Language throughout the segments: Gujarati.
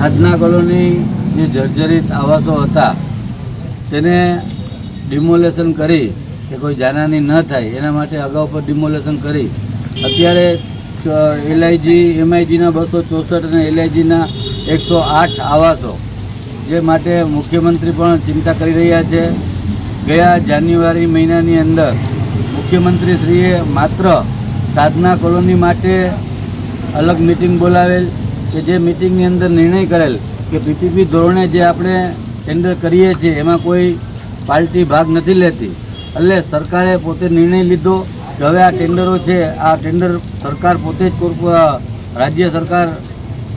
સાધના કોલોની જે જર્જરિત આવાસો હતા, તેને ડિમોલેશન કરી કે કોઈ જાનહાની ન થાય, એના માટે અગાઉ પર ડિમોલેશન કરી. અત્યારે એલઆઈજી એમઆઈજીના બસો ચોસઠ અને એલઆઈજીના એકસો આઠ આવાસો, જે માટે મુખ્યમંત્રી પણ ચિંતા કરી રહ્યા છે. ગયા જાન્યુઆરી મહિનાની અંદર મુખ્યમંત્રીશ્રીએ માત્ર સાધના કોલોની માટે અલગ મિટિંગ બોલાવેલ કે જે મિટિંગની અંદર નિર્ણય કરેલ કે પીપીપી ધોરણે જે આપણે ટેન્ડર કરીએ છીએ, એમાં કોઈ પાર્ટી ભાગ નથી લેતી. એટલે સરકારે પોતે નિર્ણય લીધો કે હવે આ ટેન્ડરો છે, આ ટેન્ડર સરકાર પોતે જ રાજ્ય સરકાર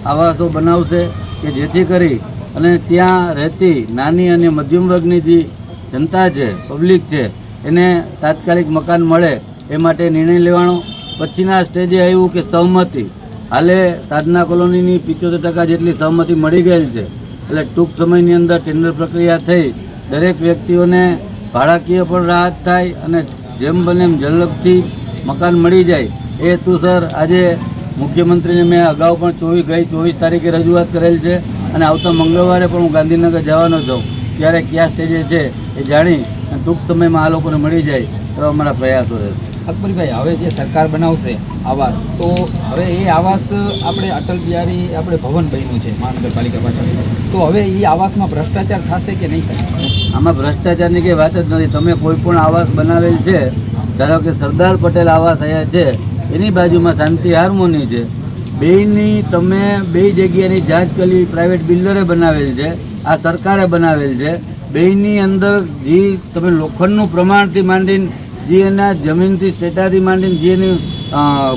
આવાસો બનાવશે કે જેથી કરી અને ત્યાં રહેતી નાની અને મધ્યમ વર્ગની જે જનતા છે પબ્લિક છે, એને તાત્કાલિક મકાન મળે એ માટે નિર્ણય લેવાનો. પછીના સ્ટેજે આવ્યું કે સહમતિ. હાલે સાધના કોલોનીની પિત્યોતેર ટકા જેટલી સહમતિ મળી ગયેલ છે. એટલે ટૂંક સમયની અંદર ટેન્ડર પ્રક્રિયા થઈ, દરેક વ્યક્તિઓને ભાડાકીય પણ રાહત થાય અને જેમ બને એમ ઝડપથી મકાન મળી જાય. એ હેતુસર આજે મુખ્યમંત્રીને મેં અગાઉ પણ ચોવીસ ગઈ ચોવીસ તારીખે રજૂઆત કરેલ છે અને આવતા મંગળવારે પણ હું ગાંધીનગર જવાનો છું. ત્યારે કયા સ્ટેજે છે એ જાણી અને ટૂંક સમયમાં આ લોકોને મળી જાય તો અમારા પ્રયાસો રહેશે. અકબરભાઈ, હવે જે સરકાર બનાવશે આવાસ, તો હવે એ આવાસ આપણે અટલ બિહારી, આપણે ભવન બન્યું છે, મહાનગરપાલિકા પાછળ. તો હવે એ આવાસમાં ભ્રષ્ટાચાર થશે કે નહીં થાય આમાં ભ્રષ્ટાચારની કંઈ વાત જ નથી. તમે કોઈ પણ આવાસ બનાવેલ છે, ધારો કે સરદાર પટેલ આવાસ અહીંયા છે, એની બાજુમાં શાંતિ હાર્મોની છે. બેયની તમે બે જગ્યાની જાંચ કરી પ્રાઇવેટ બિલ્ડરે બનાવેલ છે, આ સરકારે બનાવેલ છે. બેયની અંદર જે તમે લોખંડનું પ્રમાણથી માંડીને જે એના જમીનથી સ્ટેટાથી માંડીને જે એનું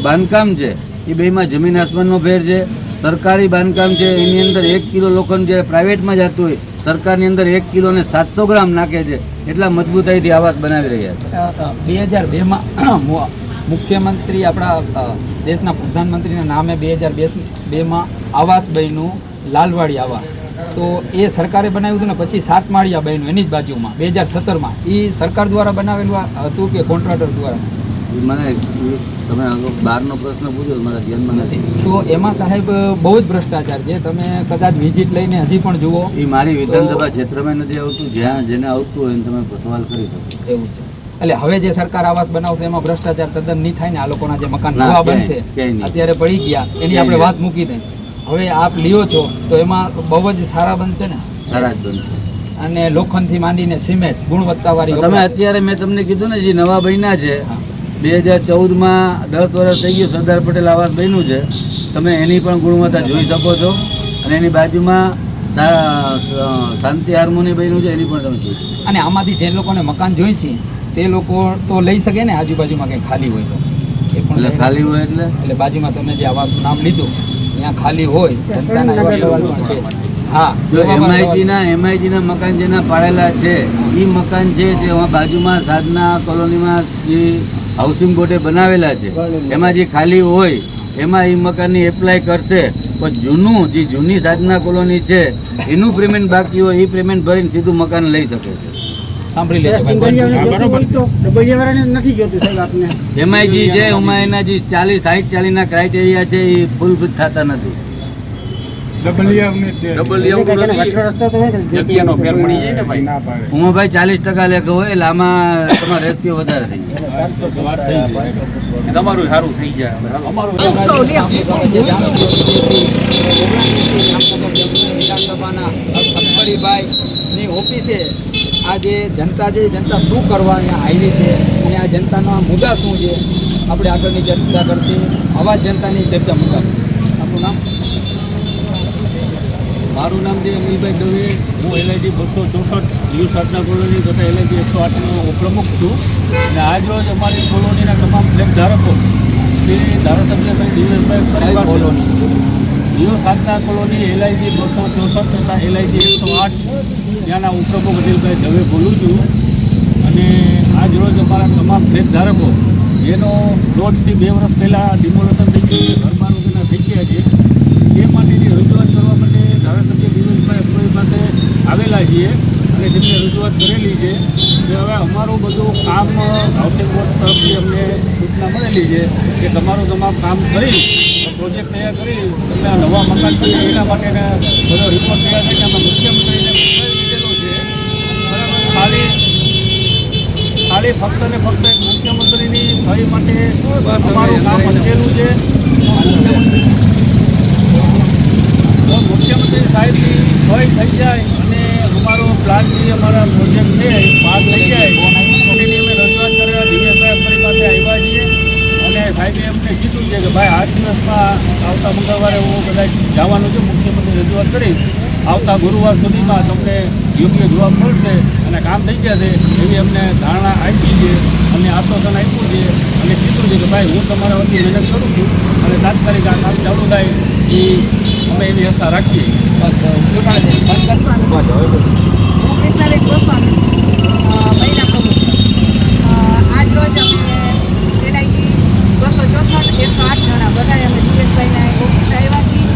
બાંધકામ છે, એ બેમાં જમીન આસમાનનો ફેર છે. સરકારી બાંધકામ છે, એની અંદર એક કિલો લોખંડ જે પ્રાઇવેટમાં જતું હોય, સરકારની અંદર એક કિલો ને સાતસો ગ્રામ નાખે છે. એટલા મજબૂતાઈથી આવાસ બનાવી રહ્યા છે. બે હજાર બેમાં મુખ્યમંત્રી આપણા દેશના પ્રધાનમંત્રીના નામે બે હજાર બેમાં આવાસ બન્યું, લાલવાડી આવાસ. તો એ સરકારે બનાવ્યું હતું ને પછી સાતમાળિયા બન્યું એની જ બાજુમાં બે હજાર સત્તરમાં. એ સરકાર દ્વારા બનાવેલું હતું કે કોન્ટ્રાક્ટર દ્વારા? મને તમે બહારનો પ્રશ્ન પૂછ્યો મારા ધ્યાનમાં નથી. તો એમાં સાહેબ બહુ જ ભ્રષ્ટાચાર છે. તમે કદાચ વિઝિટ લઈને હજી પણ જુઓ. એ મારી વિધાનસભા ક્ષેત્રમાં નથી આવતું. જ્યાં જેને આવતું હોય તમે સવાલ કરી શકો. એવું છે. એટલે હવે જે સરકાર આવાસ બનાવશે એમાં ભ્રષ્ટાચાર તદ્દન નહીં થાય ને આ લોકોના જે મકાન નવા બનશે અત્યારે પડી ગયા. એની આપણે વાત મૂકી દઈએ. હવે આપ લ્યો છો તો એમાં બહુ જ સારા બનશે ને? સારા જ બનશે. અને લોખંડથી માંડીને સિમેન્ટ ગુણવત્તાવાળી તમે અત્યારે મેં તમને કીધું ને જે નવા બન્યા છે બે હજાર ચૌદમાં દસ વર્ષ થઈ ગયું સરદાર પટેલ આવાસ બન્યું છે તમે એની પણ ગુણવત્તા જોઈ શકો છો અને એની બાજુમાં શાંતિ હાર્મોની બન્યું છે એની પણ તમે જોઈ અને આમાંથી જે લોકોને મકાન જોઈ છે તે લોકો તો લઈ શકે ને આજુબાજુમાં કંઈ ખાલી હોય તો? એ પણ ખાલી હોય એટલે? એટલે બાજુમાં તમે જે આવાસનું નામ લીધું ત્યાં ખાલી હોય જનતાના એવા સવાલ પણ છે. હા. જો એવા પણ સવાલ- એમઆઈટીના એમઆઈટીના મકાન જેના પાડેલા છે એ મકાન છે જે બાજુમાં સાધના કોલોનીમાં જે હાઉસિંગ બોર્ડે બનાવેલા છે એમાં જે ખાલી હોય એમાં એ મકાનની એપ્લાય કરશે. પણ જૂનું જે જૂની સાધના કોલોની છે એનું પેમેન્ટ બાકી હોય એ પેમેન્ટ ભરીને સીધું મકાન લઈ શકે છે. સાંભળી લેજો એમઆઈ જે છે એમાં એના જે ચાલીસ ચાલીસના ક્રાઇટેરિયા છે એ ફૂલફિલ થતા નથી. ઉમાભાઈ ચાલીસ ટકા લેખો હોય આમાં તમારો રેશિયો વધારે થઈ જાય. તમારું સારું થઈ જાય. અમારું વિધાનસભાના ઓફિસે આ જે જનતા જે જનતા શું કરવા અહીંયા આવી છે અને આ જનતાના મુદ્દા શું છે આપણે આગળની ચર્ચા કરશે. આવા જ જનતાની ચર્ચા મુદ્દા. આપણું નામ? મારું નામ છે અનિલભાઈ દવે હું એલઆઈટી બસો ચોસઠ ન્યૂ સાધના કોલોની તથા એલઆઈટી એકસો આઠનો પ્રમુખ છું. અને આજરોજ અમારી કોલોનીના તમામ ફ્લેગ ધારકો શ્રી ધારાસભ્યભાઈ દિવેશભાઈ પરિવાર colony. New Sadhana colony LIG બસો ચોસઠ તથા એલઆઈજી એકસો આઠ ત્યાંના ઉપપ્રમુખ અનિલભાઈ દવે બોલું છું. અને આજ રોજ અમારા તમામ ફ્લેગ ધારકો, જેનો દોઢથી બે વર્ષ પહેલાં ડિમોલેશન થઈ ગયું ઘરમાં તેના થઈ ગયા છે, એ માટેની રજૂઆત કરવા માટે ધારાસભ્ય વિનોદભાઈ અસોઈ પાસે આવેલા છીએ અને તેમને રજૂઆત કરેલી છે કે હવે અમારું બધું કામ હાઉસિંગ બોર્ડ તરફથી અમને સૂચના મળેલી છે કે તમારું તમામ કામ કરી પ્રોજેક્ટ તૈયાર કરી, તમને નવા મકાન બને એના માટેના બધો રિપોર્ટ તૈયાર કરીને અમે મુખ્યમંત્રીને ખાલી ખાલી ફક્ત ને ફક્ત એક મુખ્યમંત્રીની સહી માટે અમારું કામ અટકેલું છે. મુખ્યમંત્રી સાહેબની સહી થઈ જાય અને અમારો પ્લાન જે અમારા પ્રોજેક્ટ છે એ પાસ થઈ જાય. એની અમે રજૂઆત કરવા સાહેબ પાસે આવ્યા છીએ. અને સાહેબે અમને કીધું છે કે ભાઈ આઠ દિવસમાં આવતા મંગળવારે હું કદાચ જવાનું છે. મુખ્યમંત્રી રજૂઆત કરીશ આવતા ગુરુવાર સુધીમાં તમને યોગ્ય જવાબ મળશે અને કામ થઈ જશે એવી અમને ધારણા આપી છે. અમને આશ્વાસન આપ્યું છે. અને કીધું છે કે ભાઈ, હું તમારા વતી મહેનત કરું છું અને તાત્કાલિક આ કામ ચાલુ થાય. એ અમે એવી આશા રાખીએ હું કૃષ્ણાબેન ગોસ્વામી અ, મહિલા પ્રમુખ અ, આજ રોજ અમે એલઆઈટી બસો ચોસઠ એકસો આઠ જણા બધા અમે દિવેશભાઈના ઓફિસ આવ્યા છીએ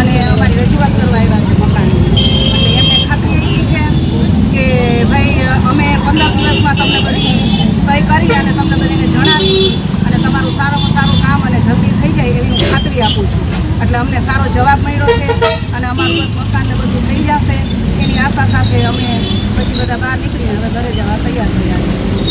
અને અમારી રજૂઆત કરવા આવ્યા છે મકાનની એટલે એમને ખાતરી આપી છે કે ભાઈ અમે પંદર દિવસમાં તમને બધી સહી કરી અને તમને બધાને જણાવી અને તમારું સારામાં સારું કામ અને જલ્દી થઈ જાય એવી આપું છું. એટલે અમને સારો જવાબ મળ્યો છે અને અમારું મકાનને બધું થઈ જશે. એની આશા સાથે અમે પછી બધા બહાર નીકળીને હવે ઘરે જવા તૈયાર થયા છીએ.